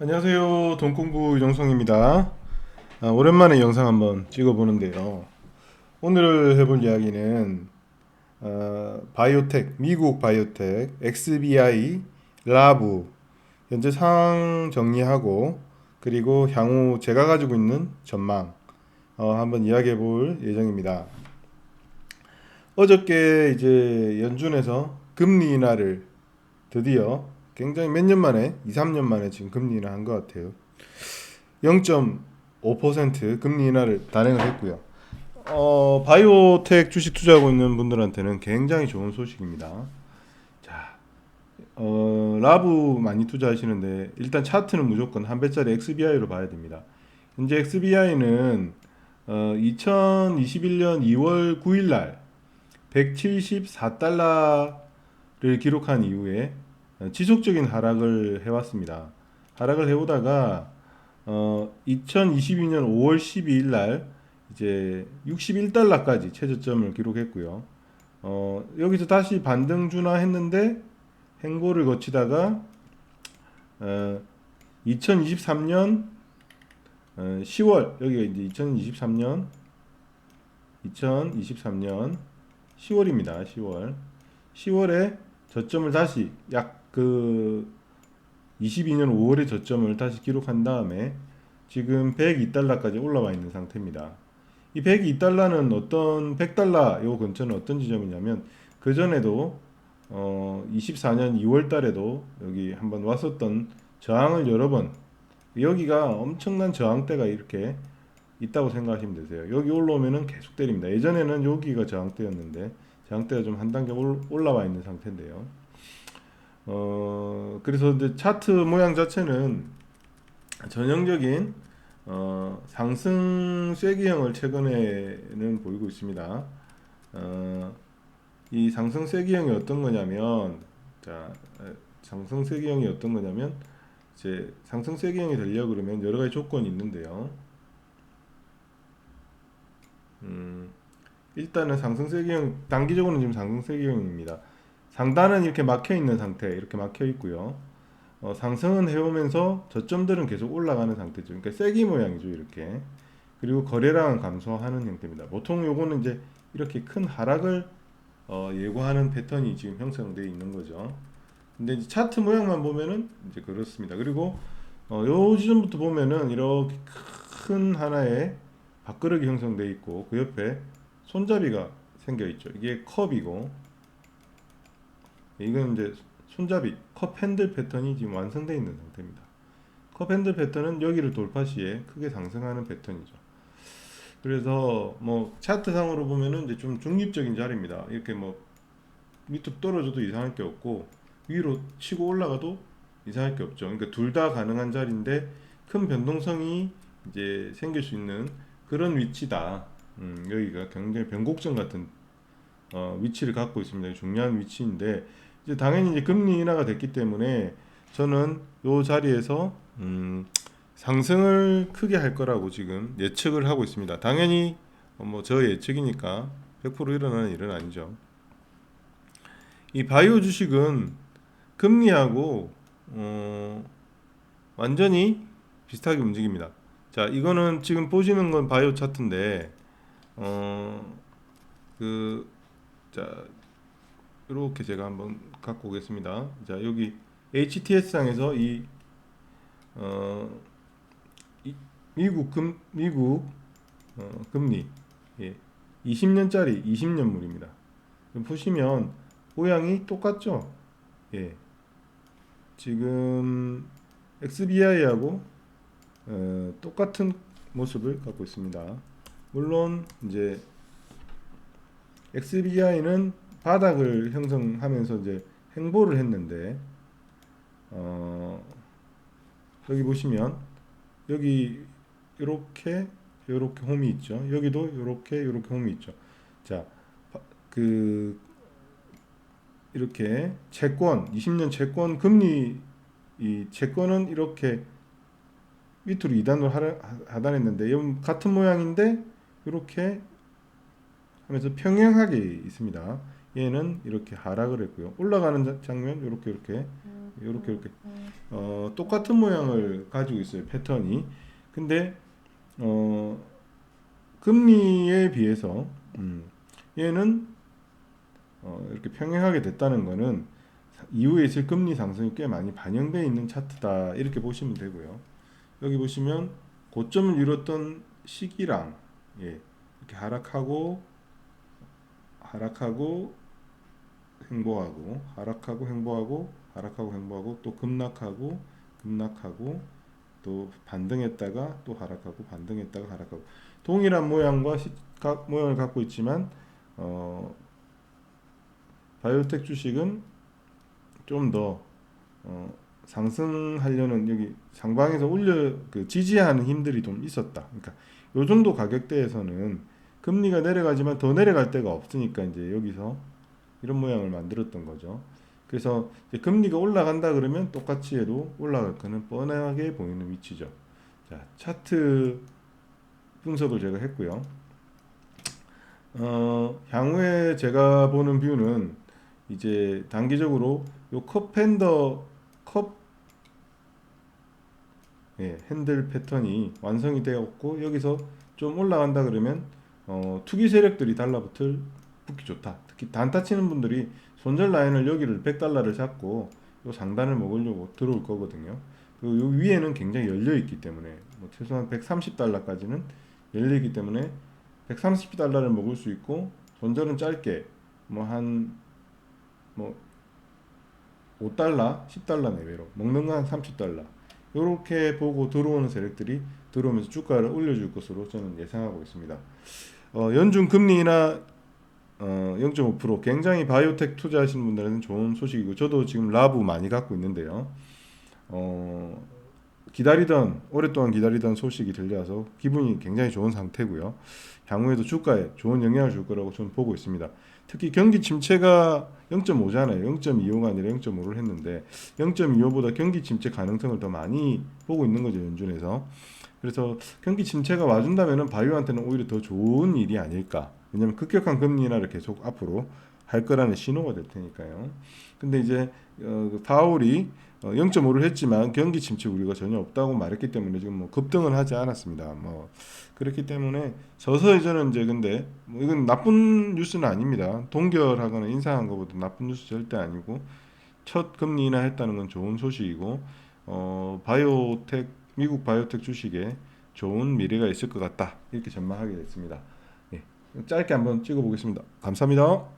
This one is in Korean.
안녕하세요. 돈공부 유정성입니다. 아, 오랜만에 영상 한번 찍어보는데요. 오늘 해볼 이야기는 어, 바이오텍, 미국 바이오텍, XBI, 라부 현재 상황 정리하고 그리고 향후 제가 가지고 있는 전망 어, 한번 이야기해 볼 예정입니다. 어저께 이제 연준에서 금리 인하를 드디어 굉장히 몇 년 만에 2, 3년 만에 지금 금리 인하 한 것 같아요. 0.5% 금리 인하를 단행을 했고요. 어, 바이오텍 주식 투자하고 있는 분들한테는 굉장히 좋은 소식입니다. 자, 어, 라부 많이 투자하시는데 일단 차트는 무조건 한 배짜리 XBI로 봐야 됩니다. 현재 XBI는 어, 2021년 2월 9일 날 174달러를 기록한 이후에 어, 지속적인 하락을 해왔습니다. 하락을 해오다가 어, 2022년 5월 12일 날 이제 61달러까지 최저점을 기록했고요. 어, 여기서 다시 반등 준화했는데 행보를 거치다가 어, 2023년 어, 10월 여기가 이제 2023년 2023년 10월입니다. 10월 10월에 저점을 다시 약 그 22년 5월의 저점을 다시 기록한 다음에 지금 102달러까지 올라와 있는 상태입니다. 이 102달러는 어떤 100달러 요 근처는 어떤 지점이냐면 그 전에도 어 24년 2월 달에도 여기 한번 왔었던 저항을 여러 번 여기가 엄청난 저항대가 이렇게 있다고 생각하시면 되세요. 여기 올라오면은 계속 때립니다. 예전에는 여기가 저항대였는데 저항대가 좀 한 단계 올- 올라와 있는 상태인데요. 어 그래서 이제 차트 모양 자체는 전형적인 어, 상승 쐐기형을 최근에는 보이고 있습니다. 어, 이 상승 쐐기형이 어떤 거냐면 자 에, 상승 쐐기형이 어떤 거냐면 이제 상승 쐐기형이 되려고 그러면 여러 가지 조건이 있는데요. 음, 일단은 상승 쐐기형 단기적으로는 지금 상승 쐐기형입니다. 상단은 이렇게 막혀 있는 상태, 이렇게 막혀 있고요. 어, 상승은 해오면서 저점들은 계속 올라가는 상태죠. 그러니까 쐐기 모양이죠, 이렇게. 그리고 거래량은 감소하는 형태입니다. 보통 요거는 이제 이렇게 큰 하락을 어, 예고하는 패턴이 지금 형성되어 있는 거죠. 근데 차트 모양만 보면은 이제 그렇습니다. 그리고 어, 요 지점부터 보면은 이렇게 큰 하나의 밥그릇이 형성되어 있고 그 옆에 손잡이가 생겨 있죠. 이게 컵이고 이건 이제 손잡이 컵 핸들 패턴이 지금 완성되어 있는 상태입니다. 컵 핸들 패턴은 여기를 돌파 시에 크게 상승하는 패턴이죠. 그래서 뭐 차트상으로 보면은 이제 좀 중립적인 자리입니다. 이렇게 뭐 밑으로 떨어져도 이상할 게 없고 위로 치고 올라가도 이상할 게 없죠. 그러니까 둘 다 가능한 자리인데 큰 변동성이 이제 생길 수 있는 그런 위치다. 음, 여기가 굉장히 변곡점 같은 어, 위치를 갖고 있습니다. 중요한 위치인데 이제 당연히 이제 금리 인하가 됐기 때문에 저는 요 자리에서 음, 상승을 크게 할 거라고 지금 예측을 하고 있습니다. 당연히 어, 뭐저 예측이니까 100% 일어나는 일은 아니죠. 이 바이오 주식은 금리하고 어, 완전히 비슷하게 움직입니다. 자, 이거는 지금 보시는 건 바이오 차트인데 어, 그 자, 이렇게 제가 한번 갖고 오겠습니다. 자, 여기 HTS 상에서 이 어, 이, 미국 금 미국 어, 금리 예, 20년짜리 20년물입니다. 보시면 모양이 똑같죠? 예. 지금 XBI하고 어, 똑같은 모습을 갖고 있습니다. 물론 이제 XBI는 바닥을 형성하면서 이제 행보를 했는데 어, 여기 보시면 여기 이렇게 이렇게 홈이 있죠. 여기도 이렇게 이렇게 홈이 있죠. 자, 바- 그 이렇게 채권 20년 채권 금리 이 채권은 이렇게 밑으로 2단으로 하단했는데 이 같은 모양인데 이렇게 하면서 평행하게 있습니다. 얘는 이렇게 하락을 했고요. 올라가는 자- 장면 이렇게 이렇게 이렇게 이렇게. 음, 어, 똑같은 모양을 가지고 있어요 패턴이. 근데 어, 금리에 비해서 음, 얘는 어, 이렇게 평행하게 됐다는 거는 사- 이후에 있을 금리 상승이 꽤 많이 반영되어 있는 차트다. 이렇게 보시면 되고요. 여기 보시면 고점을 이뤘던 시기랑 예, 이렇게 하락하고 하락하고 행보하고 하락하고 행보하고 하락하고 행보하고 또 급락하고 급락하고 또 반등했다가 또 하락하고 반등했다가 하락하고 동일한 모양과 시, 가, 모양을 갖고 있지만 어, 바이오텍 주식은 좀더 어, 상승하려는 여기 상방에서 올려 그 지지하는 힘들이 좀 있었다. 그러니까 요 정도 가격대에서는 금리가 내려가지만 더 내려갈 데가 없으니까 이제 여기서 이런 모양을 만들었던 거죠. 그래서 금리가 올라간다 그러면 똑같이 해도 올라갈 거는 뻔하게 보이는 위치죠. 자, 차트 분석을 제가 했고요. 어, 향후에 제가 보는 뷰는 이제 단기적으로 요 컵핸더 컵 예, 핸들 패턴이 완성이 되었고 여기서 좀 올라간다 그러면 어, 투기 세력들이 달라붙을 붙기 좋다. 특히 단타 치는 분들이 손절 라인을 여기를 100달러를 잡고 요 상단을 먹으려고 들어올 거거든요. 그리고 요 위에는 굉장히 열려 있기 때문에 뭐 최소한 130달러까지는 열려 있기 때문에 130달러를 먹을 수 있고 손절은 짧게 뭐 한뭐 5달러, 10달러 내외로 먹는 건 한 30달러. 이렇게 보고 들어오는 세력들이 들어오면서 주가를 올려줄 것으로 저는 예상하고 있습니다. 어, 연준 금리나 어, 0.5% 굉장히 바이오텍 투자하시는 분들은 좋은 소식이고 저도 지금 라부 많이 갖고 있는데요. 어, 기다리던 오랫동안 기다리던 소식이 들려와서 기분이 굉장히 좋은 상태고요. 향후에도 주가에 좋은 영향을 줄 거라고 저는 보고 있습니다. 특히 경기 침체가 0.5잖아요. 0.25가 아니라 0.5를 했는데 0.25보다 경기 침체 가능성을 더 많이 보고 있는 거죠 연준에서. 그래서 경기 침체가 와준다면은 바이오한테는 오히려 더 좋은 일이 아닐까. 왜냐면 급격한 금리 인하를 계속 앞으로 할 거라는 신호가 될 테니까요. 근데 이제 어, 그 파월이 어, 0.5를 했지만 경기 침체 우리가 전혀 없다고 말했기 때문에 지금 뭐 급등은 하지 않았습니다. 뭐 그렇기 때문에 서서히 저는 이제 근데 뭐 이건 나쁜 뉴스는 아닙니다. 동결하거나 인상한 것보다 나쁜 뉴스 절대 아니고 첫 금리 인하했다는 건 좋은 소식이고 어 바이오텍 미국 바이오텍 주식에 좋은 미래가 있을 것 같다 이렇게 전망하게 됐습니다. 예, 짧게 한번 찍어 보겠습니다. 감사합니다.